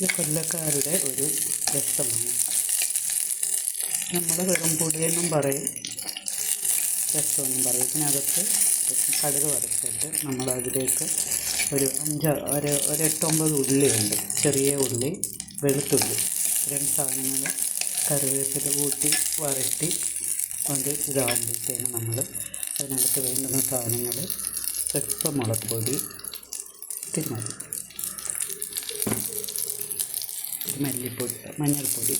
ഇത് കൊല്ലക്കാരുടെ ഒരു രസമാണ്. നമ്മൾ വെറും പൊടിയെന്നും പറയും. രസമെന്നും പറയും. ഇതിനകത്ത് കടുക് വറുത്തിട്ട് നമ്മൾ അതിലേക്ക് ഒരു അഞ്ച് ഒരു ഒരു എട്ടൊമ്പത് ഉള്ളിയുണ്ട്. ചെറിയ ഉള്ളി വെളുത്തുള്ളി. രണ്ട് സാധനങ്ങൾ കറിവേപ്പില കൂട്ടി വരട്ടി അത് ഇതാകുമ്പോഴത്തേന് നമ്മൾ അതിനകത്ത് വേണ്ടുന്ന സാധനങ്ങൾ സ്വല്പം മുളക് പൊടി ഇത്തിരി മതി. ഇത്തിരി മല്ലിപ്പൊടി മഞ്ഞൾപ്പൊടി.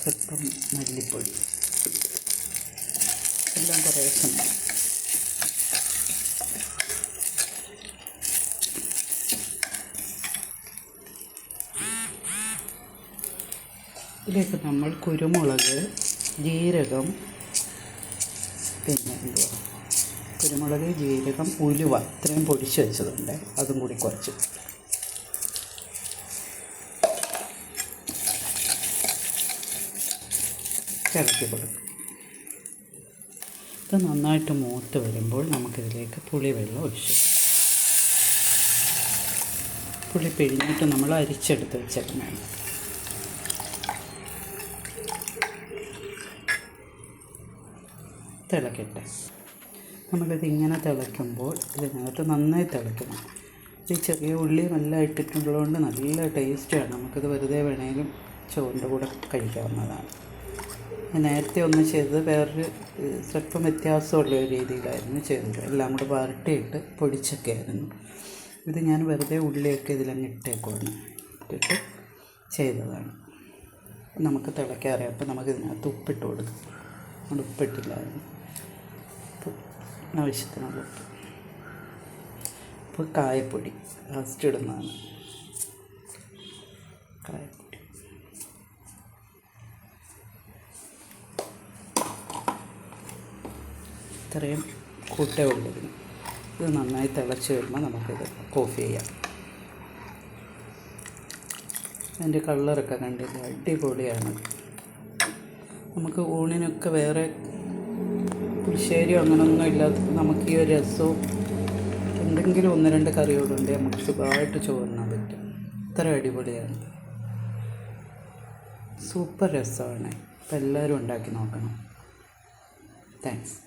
സ്വല്പം മല്ലിപ്പൊടി. എല്ലാം കുറേ ഇതിലേക്ക് നമ്മൾ കുരുമുളക് ജീരകം പിന്നെ എന്തുവാ? കുരുമുളക് ജീരകം ഉലുവ ഇത്രയും പൊടിച്ച് വെച്ചതുണ്ട്. അതും കൂടി കുറച്ച്. ഇളക്കി കൊടുക്കും. ഇത് നന്നായിട്ട് മൂത്ത് വരുമ്പോൾ നമുക്കിതിലേക്ക് പുളിവെള്ളം ഒഴിച്ചു പുളി പിഴിഞ്ഞിട്ട് നമ്മൾ അരിച്ചെടുത്ത് വെച്ചേക്കുന്നതാണ്. തിളക്കട്ടെ. നമ്മളിത് ഇങ്ങനെ തിളയ്ക്കുമ്പോൾ ഇതിനകത്ത് നന്നായി തിളയ്ക്കണം. ഈ ചെറിയ ഉള്ളി നല്ല ഇട്ടിട്ടുള്ളതുകൊണ്ട് നല്ല ടേസ്റ്റാണ്. നമുക്കിത് വെറുതെ വേണമെങ്കിലും ചോറിന്റെ കൂടെ കഴിക്കാവുന്നതാണ്. നേരത്തെ ഒന്ന് ചെയ്തത് വേറൊരു സ്വല്പം വ്യത്യാസമുള്ള ഒരു രീതിയിലായിരുന്നു ചെയ്തത്. എല്ലാം കൂടെ വരട്ടിയിട്ട് പൊടിച്ചൊക്കെ ആയിരുന്നു. ഇത് ഞാൻ വെറുതെ ഉള്ളിയൊക്കെ ഇതിലങ്ങ് ഇട്ടേക്കുവാണ്. ഇട്ടിട്ട് ചെയ്തതാണ്. നമുക്ക് തിളയ്ക്കാറിയാം. അപ്പോൾ നമുക്ക് ഇതിനകത്ത് ഉപ്പിട്ട് കൊടുക്കാം. നമ്മൾ ഉപ്പിട്ടില്ലായിരുന്നു. ഉപ്പ് ആവശ്യത്തിനുള്ള ഉപ്പ് ഇപ്പോൾ കായപ്പൊടി ലാസ്റ്റ് ഇടുന്നതാണ്. കായപ്പൊടി. ഇത്രയും കൂട്ടേ ഉള്ളൂ ഇത് നന്നായി തിളച്ച് വരുമ്പോൾ നമുക്കിത് കോഫി ചെയ്യാം. അതിന്റെ കളറൊക്കെ കണ്ടില്ല? അടിപൊളിയാണ്. നമുക്ക് ഊണിനൊക്കെ വേറെ പുളിശ്ശേരിയോ അങ്ങനെയൊന്നും ഇല്ലാത്ത നമുക്ക് ഈ ഒരു രസവും എന്തെങ്കിലും ഒന്ന് രണ്ട് കറിയോടുണ്ട് നമുക്ക് സുഖമായിട്ട് ചോറിനാൻ പറ്റും. ഇത്ര അടിപൊളിയാണ്. സൂപ്പർ രസമാണ്. അപ്പോൾ എല്ലാവരും ഉണ്ടാക്കി നോക്കണം. താങ്ക്സ്